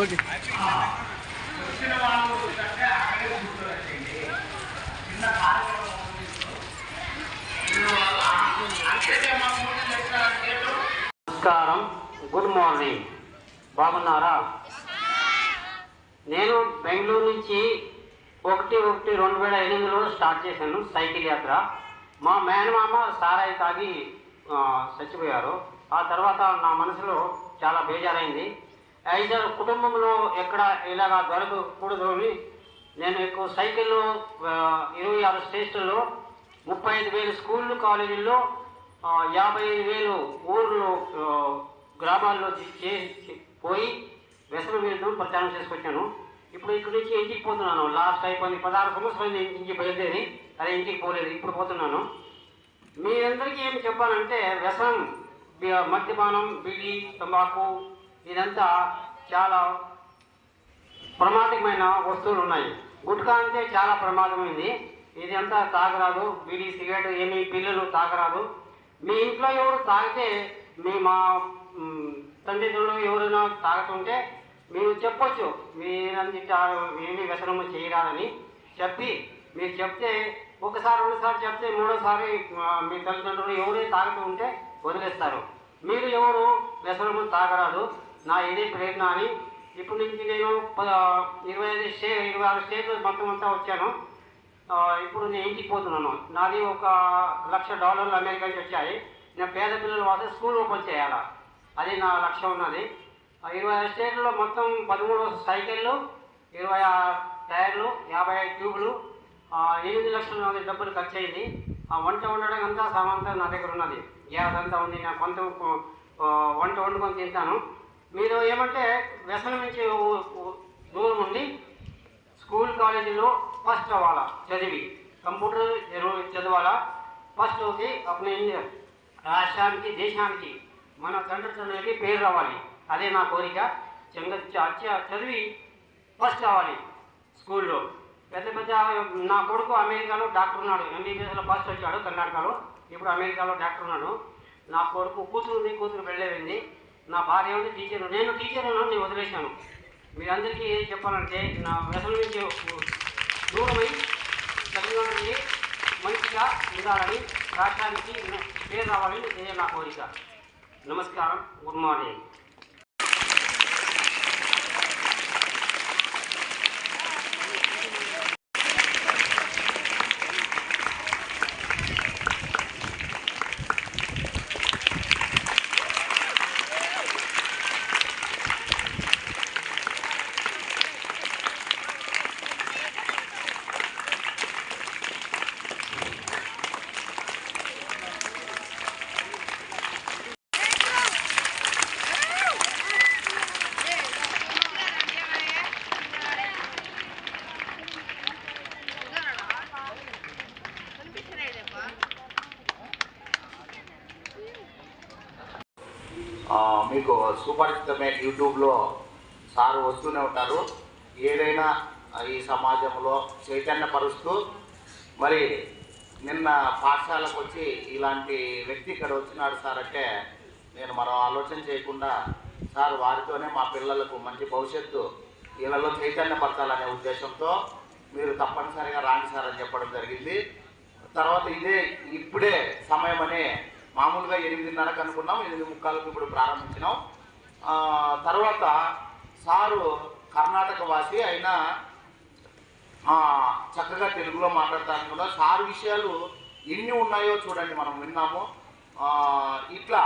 Okay. నమస్కారం. Good morning. బాగున్నారా? నేను బెంగళూరు నుంచి ఒకటి ఒకటి రెండు వేల ఎనిమిదిలో స్టార్ట్ చేశాను సైకిల్ యాత్ర. మా మేనమామ సారాయి తాగి చచ్చిపోయారు. ఆ తర్వాత నా మనసులో చాలా బేజారైంది. అయితే కుటుంబంలో ఎక్కడ ఇలాగా దొరకకూడదు అని నేను ఎక్కువ సైకిల్లో ఇరవై ఆరు స్టేషన్లో ముప్పై ఐదు వేలు స్కూళ్ళు కాలేజీల్లో యాభై ఐదు వేలు ఊర్లో గ్రామాల్లో చే- పోయి వ్యసనం విరుద్ధం ప్రచారం చేసుకొచ్చాను. ఇప్పుడు ఇక్కడి నుంచి ఇంటికి పోతున్నాను. లాస్ట్ అయిపోయింది పదహారు సంవత్సరాలు ఇంటికి బయలుదేరి అదే ఇంటికి పోలేదు ఇప్పుడు పోతున్నాను. మీరందరికీ ఏం చెప్పాలంటే వ్యసనం మద్యపానం బిడి తంబాకు ఇదంతా చాలా ప్రమాదకమైన వస్తువులు ఉన్నాయి గుట్కా అంటే చాలా ప్రమాదమైంది. ఇది అంతా తాగరాదు. బీడీ సిగరెట్ ఏమి పిల్లలు తాగరాదు. మీ ఇంట్లో ఎవరు తాగితే మీ మా తల్లిదండ్రులు ఎవరైనా తాగుతుంటే మీరు చెప్పొచ్చు. మీరంది ఏమి వ్యసనము చేయరాదని చెప్పి మీరు చెప్తే ఒకసారి రెండుసార్లు చెప్తే మూడోసారి మీ తల్లిదండ్రులు ఎవరే తాగుతూ ఉంటే వదిలేస్తారు. మీరు ఎవరు వ్యసనము తాగరాదు. నా ఇదే ప్రేరణ అని ఇప్పుడు నుంచి నేను ఇరవై ఐదు స్టే ఇరవై ఆరు స్టేట్లు మొత్తం అంతా వచ్చాను. ఇప్పుడు నేను ఇంటికి పోతున్నాను. నాది ఒక లక్ష డాలర్లు అమెరికా నుంచి వచ్చాయి. నేను పేద పిల్లల వాసే స్కూల్ ఓపెన్ చేయాలా? అది నా లక్ష్యం ఉన్నది. ఇరవై ఆరు స్టేట్లో మొత్తం పదమూడు సైకిళ్ళు ఇరవై ఆరు టైర్లు యాభై ఐదు ట్యూబులు ఎనిమిది లక్షల నాలుగు డబ్బులు ఖర్చు అయింది ఆ వంట వండడం అంతా సామాన్ నా దగ్గర ఉన్నది. గ్యాస్ అంతా ఉంది. నా కొంత వంట వండుకొని తింటాను. మీరు ఏమంటే వ్యసనం నుంచి దూరం ఉండి స్కూల్ కాలేజీలో ఫస్ట్ అవ్వాలా చదివి. కంప్యూటర్ చదవాలా ఫస్ట్ అవుతే అప్పుడు రాష్ట్రానికి దేశానికి మన తండ్రి పేరు రావాలి. అదే నా కోరిక. చంగ చదివి ఫస్ట్ రావాలి స్కూల్లో. పెద్ద పెద్ద నా కొడుకు అమెరికాలో డాక్టర్ ఉన్నాడు. ఎంబీబీఎస్లో ఫస్ట్ వచ్చాడు కర్ణాటకలో. ఇప్పుడు అమెరికాలో డాక్టర్ ఉన్నాడు. నా కొడుకు కూతురుంది కూతురు వెళ్ళేవింది నా భార్య ఉంది టీచర్. నేను టీచర్ ఉన్నాను నేను వదిలేశాను. మీరందరికీ ఏం చెప్పాలంటే నా వ్యసనం నుంచి దూరమై తల్లిదండ్రులకి మంచిగా ఉండాలని రాష్ట్రానికి పేరు రావాలని నా కోరిక. నమస్కారం. గుడ్ మార్నింగ్ ఆ, మీకు సుపరిచితమే యూట్యూబ్లో సారు వస్తూనే ఉంటారు. ఏదైనా ఈ సమాజంలో చైతన్యపరుస్తూ మరి నిన్న పాఠశాలకు వచ్చి ఇలాంటి వ్యక్తి ఇక్కడ వచ్చినాడు సార్ అంటే నేను మనం ఆలోచన చేయకుండా సార్ వారితోనే మా పిల్లలకు మంచి భవిష్యత్తు వీళ్ళలో చైతన్యపరచాలనే ఉద్దేశంతో మీరు తప్పనిసరిగా రాండి సార్ అని చెప్పడం జరిగింది. తర్వాత ఇదే ఇప్పుడే సమయం అని మామూలుగా ఎనిమిదిన్నరకు అనుకున్నాం ఎనిమిది ముక్కాలకు ఇప్పుడు ప్రారంభించినాం. తర్వాత సారు కర్ణాటక వాసి అయినా చక్కగా తెలుగులో మాట్లాడతాను కూడా సారు విషయాలు ఎన్ని ఉన్నాయో చూడండి మనం విన్నాము. ఇట్లా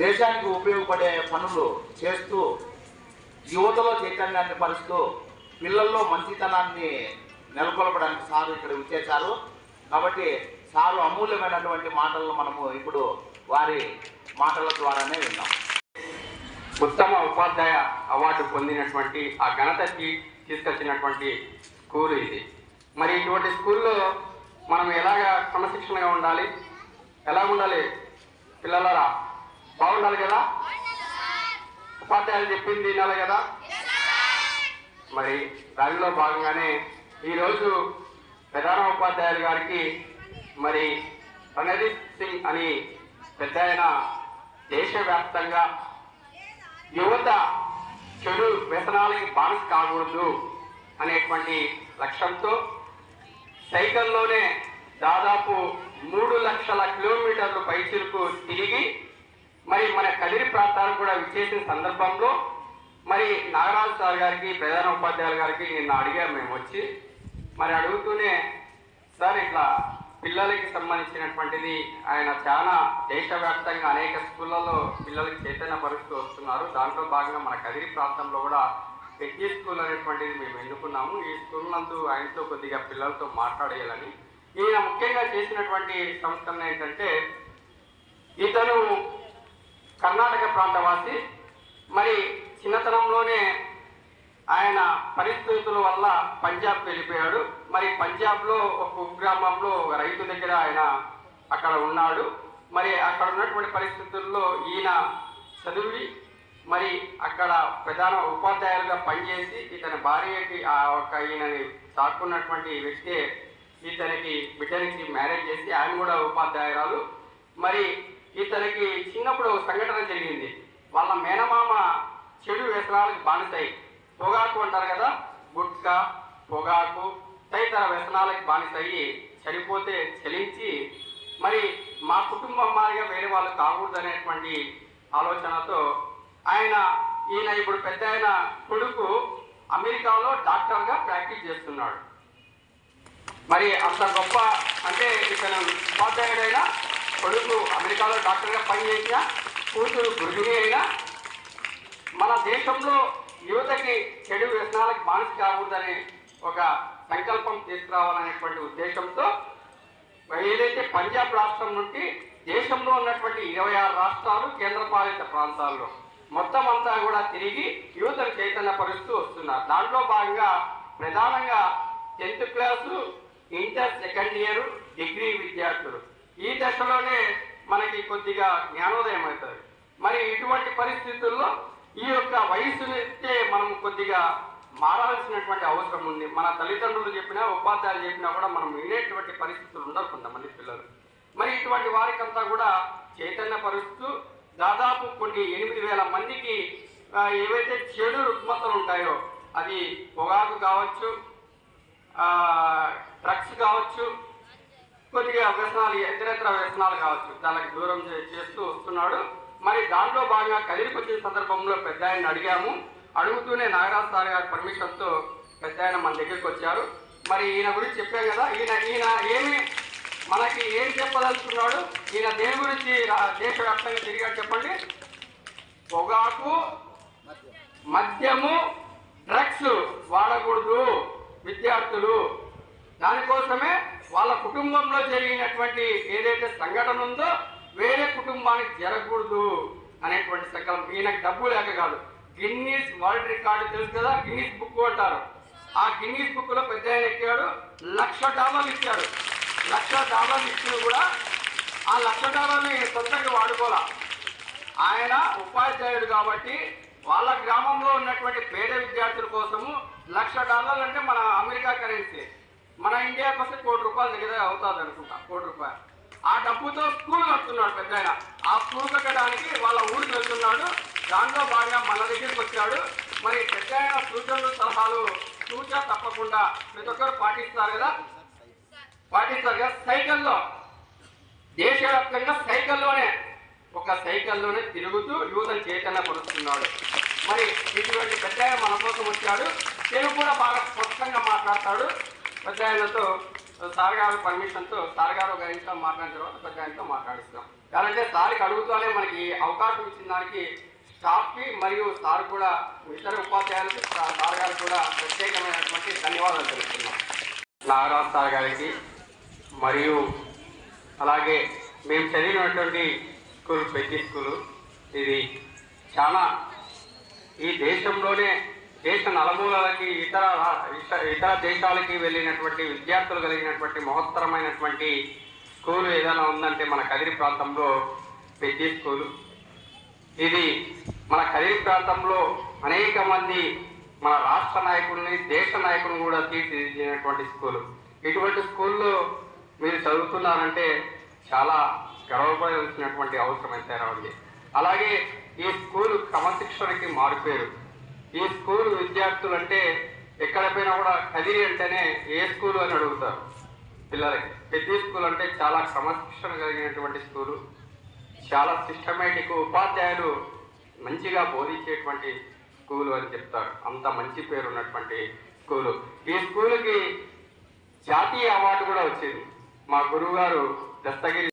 దేశానికి ఉపయోగపడే పనులు చేస్తూ యువతలో చైతన్యాన్ని పరుస్తూ పిల్లల్లో మంచితనాన్ని నెలకొల్పడానికి సారు ఇక్కడ విచ్చేశారు. కాబట్టి సారు అమూల్యమైనటువంటి మాటలను మనము ఇప్పుడు వారి మాటల ద్వారానే విన్నాం. ఉత్తమ ఉపాధ్యాయ అవార్డు పొందినటువంటి ఆ ఘనతకి తీసుకొచ్చినటువంటి స్కూల్ ఇది. మరి ఇటువంటి స్కూల్లో మనం ఎలాగ క్రమశిక్షణగా ఉండాలి? ఎలా ఉండాలి? పిల్లలరా బాగుండాలి కదా? ఉపాధ్యాయులు చెప్పింది వినాలి కదా? మరి దానిలో భాగంగానే ఈరోజు ప్రధాన ఉపాధ్యాయులు గారికి మరి రణదీప్ సింగ్ అని పెద్ద ఆయన దేశవ్యాప్తంగా యువత చెడు వ్యసనాలకి బానిస కాకూడదు అనేటువంటి లక్ష్యంతో సైకిల్లోనే దాదాపు మూడు లక్షల కిలోమీటర్లు పైచిలకు తిరిగి మరి మన కదిరి ప్రాంతాలకు కూడా విచ్చేసిన సందర్భంలో మరి నాగరాజు సార్ గారికి ప్రధాన ఉపాధ్యాయులు గారికి నిన్న అడిగాము మేము వచ్చి. మరి అడుగుతూనే సార్ ఇట్లా పిల్లలకి సంబంధించినటువంటిది ఆయన చాలా దేశవ్యాప్తంగా అనేక స్కూళ్ళలో పిల్లలకి చైతన్య పరుస్తూ వస్తున్నారు. దాంట్లో భాగంగా మన కదిరి ప్రాంతంలో కూడా పెద్ద స్కూల్ అనేటువంటిది మేము ఎన్నుకున్నాము. ఈ స్కూల్ నందు ఆయనతో కొద్దిగా పిల్లలతో మాట్లాడేయాలని. ఈయన ముఖ్యంగా చేసినటువంటి సంస్కరణ ఏంటంటే ఇతను కర్ణాటక ప్రాంతవాసి మరి చిన్నతనంలోనే ఆయన పరిస్థితుల వల్ల పంజాబ్ వెళ్ళిపోయాడు. మరి పంజాబ్లో ఒక కుగ్రామంలో ఒక రైతు దగ్గర ఆయన అక్కడ ఉన్నాడు. మరి అక్కడ ఉన్నటువంటి పరిస్థితుల్లో ఈయన చదివి మరి అక్కడ ప్రధాన ఉపాధ్యాయులుగా పనిచేసి ఇతని భార్యకి ఆ ఒక ఈయనని సాకున్నటువంటి వ్యక్తే ఇతనికి బిడ్డనికి మ్యారేజ్ చేసి ఆయన కూడా ఉపాధ్యాయురాలు. మరి ఇతనికి చిన్నప్పుడు సంఘటన జరిగింది. వాళ్ళ మేనమామ చెడు వ్యసనాలకు బానిసాయి పొగాకు అంటారు కదా గుట్కా పొగాకు తదితర వ్యసనాలకు బానిసయ్యి చనిపోతే చలించి మరి మా కుటుంబం మాదిగా వేరే వాళ్ళు కాకూడదు అనేటువంటి ఆలోచనతో ఆయన ఈయన ఇప్పుడు పెద్ద ఆయన కొడుకు అమెరికాలో డాక్టర్గా ప్రాక్టీస్ చేస్తున్నాడు. మరి అంత గొప్ప అంటే ఇతను ఉపాధ్యాయుడైనా కొడుకు అమెరికాలో డాక్టర్గా పనిచేసిన కూతురు గృహిణి అయినా మన దేశంలో యువతకి చెడు వ్యసనాలకు బానిస కాకూడదనే ఒక సంకల్పం తీసుకురావాలనేటువంటి ఉద్దేశంతో ఏదైతే పంజాబ్ రాష్ట్రం నుండి దేశంలో ఉన్నటువంటి ఇరవై ఆరు రాష్ట్రాలు కేంద్రపాలిత ప్రాంతాల్లో మొత్తం అంతా కూడా తిరిగి యువతను చైతన్యపరుస్తూ వస్తున్నారు. దాంట్లో భాగంగా ప్రధానంగా tenth class inter second year degree విద్యార్థులు. ఈ దశలోనే మనకి కొద్దిగా జ్ఞానోదయం అవుతుంది. మరి ఇటువంటి పరిస్థితుల్లో ఈ యొక్క వయసునిస్తే మనం కొద్దిగా మారాల్సినటువంటి అవసరం ఉంది. మన తల్లిదండ్రులు చెప్పినా ఉపాధ్యాయులు చెప్పినా కూడా మనం వినేటువంటి పరిస్థితులు ఉండరు కొంతమంది పిల్లలు. మరి ఇటువంటి వారికంతా కూడా చైతన్యపరుస్తూ దాదాపు కొన్ని ఎనిమిది వేల మందికి ఏవైతే చెడు రుగ్మతలు ఉంటాయో అది పొగాకు కావచ్చు డ్రగ్స్ కావచ్చు కొద్దిగా వ్యసనాలు ఇతరత్ర వ్యసనాలు కావచ్చు దానికి దూరం చే- చేస్తూ వస్తున్నాడు. మరి దాంట్లో భాగంగా కదిరికి వచ్చిన సందర్భంలో పెద్ద ఆయన అడిగాము. అడుగుతూనే నాగరాజ్ సార్ గారి పర్మిషన్తో పెద్ద ఆయన మన దగ్గరికి వచ్చారు. మరి ఈయన గురించి చెప్పాం కదా ఈయన ఈయన ఏమి మనకి ఏం చెప్పదలుచుకున్నాడు ఈయన దేని గురించి దేశవ్యాప్తంగా తిరిగా చెప్పండి. పొగాకు మద్యము డ్రగ్స్ వాడకూడదు విద్యార్థులు. దానికోసమే వాళ్ళ కుటుంబంలో జరిగినటువంటి ఏదైతే సంఘటన ఉందో వేరే కుటుంబానికి జరగకూడదు అనేటువంటి సంకల్పం ఈయనకు డబ్బు లేక కాదు. గిన్నీస్ వరల్డ్ రికార్డు తెలుసు కదా? గిన్నీస్ బుక్ అంటారు. ఆ గిన్నీస్ బుక్లో పెద్ద ఆయన ఎక్కాడు. లక్ష డాలర్లు ఇచ్చాడు. లక్ష డాలర్లు ఇచ్చిన కూడా ఆ లక్ష డాలర్ని సొంతంగా వాడుకోలే ఆయన ఉపాధ్యాయుడు కాబట్టి వాళ్ళ గ్రామంలో ఉన్నటువంటి పేద విద్యార్థుల కోసము లక్ష డాలర్లు అంటే మన అమెరికా కరెన్సీ. మన ఇండియాకి వస్తే కోటి రూపాయల దగ్గర అవుతుంది అనుకుంటా కోటి రూపాయలు. ఆ డబ్బుతో స్కూల్ వస్తున్నాడు పెద్ద ఆ స్కూల్ కట్టడానికి వాళ్ళ ఊరికి వెళ్తున్నాడు. దాంట్లో భాగంగా మన దగ్గరికి వచ్చాడు. మరి పెద్ద సూచనలు సలహాలు సూచన తప్పకుండా ప్రతి ఒక్కరు పాటిస్తారు కదా? పాటిస్తారు కదా? సైకిల్లో. దేశవ్యాప్తంగా సైకిల్లోనే. ఒక సైకిల్లోనే తిరుగుతూ యువతను పడుతున్నాడు మరి ఇటువంటి పెద్ద మన కోసం వచ్చాడు. తెలుగు కూడా బాగా స్పష్టంగా మాట్లాడతాడు. పెద్ద ఆయనతో సార్ గారు పర్మిషన్తో సార్ గారు ఒక ఇంట్లో మాట్లాడిన తర్వాత పెద్ద ఆయనతో మాట్లాడిస్తాం. కాబట్టి సార్కి అడుగుతూనే మనకి అవకాశం ఇచ్చిన దానికి స్టాఫ్కి మరియు సార్ కూడా ఇతర ఉపాధ్యాయులకు సార్ గారికి కూడా ప్రత్యేకమైనటువంటి ధన్యవాదాలు తెలుపుతున్నాం. నాగరాజ్ సార్ గారికి మరియు అలాగే మేము చదివినటువంటి స్కూల్ పెద్ద స్కూలు ఇది చాలా ఈ దేశంలోనే దేశ నలుమూలలకి ఇతర ఇతర దేశాలకి వెళ్ళినటువంటి విద్యార్థులు కలిగినటువంటి మహత్తరమైనటువంటి స్కూలు ఏదైనా ఉందంటే మన కదిరి ప్రాంతంలో పెద్ద స్కూలు. ఇది మన కదిరి ప్రాంతంలో అనేక మంది మన రాష్ట్ర నాయకుల్ని దేశ నాయకులను కూడా తీర్చిదిద్దినటువంటి స్కూలు. ఇటువంటి స్కూల్లో మీరు చదువుతున్నారంటే చాలా గర్వపడాల్సినటువంటి అవసరం ఎంతైనా ఉంది అలాగే ఈ స్కూల్ క్రమశిక్షణకి మారిపోయారు ఈ స్కూల్ విద్యార్థులు అంటే ఎక్కడ పోయినా కూడా కదిరి అంటేనే ఏ స్కూలు అని అడుగుతారు. పిల్లలకి. పెద్ద స్కూల్ అంటే చాలా క్రమశిక్షణ కలిగినటువంటి స్కూలు. చాలా సిస్టమేటిక్ ఉపాధ్యాయులు మంచిగా బోధించేటువంటి స్కూలు అని చెప్తారు. అంత మంచి పేరు ఉన్నటువంటి స్కూలు. ఈ స్కూలుకి జాతీయ అవార్డు కూడా వచ్చింది. మా గురువు గారు దస్తగిరి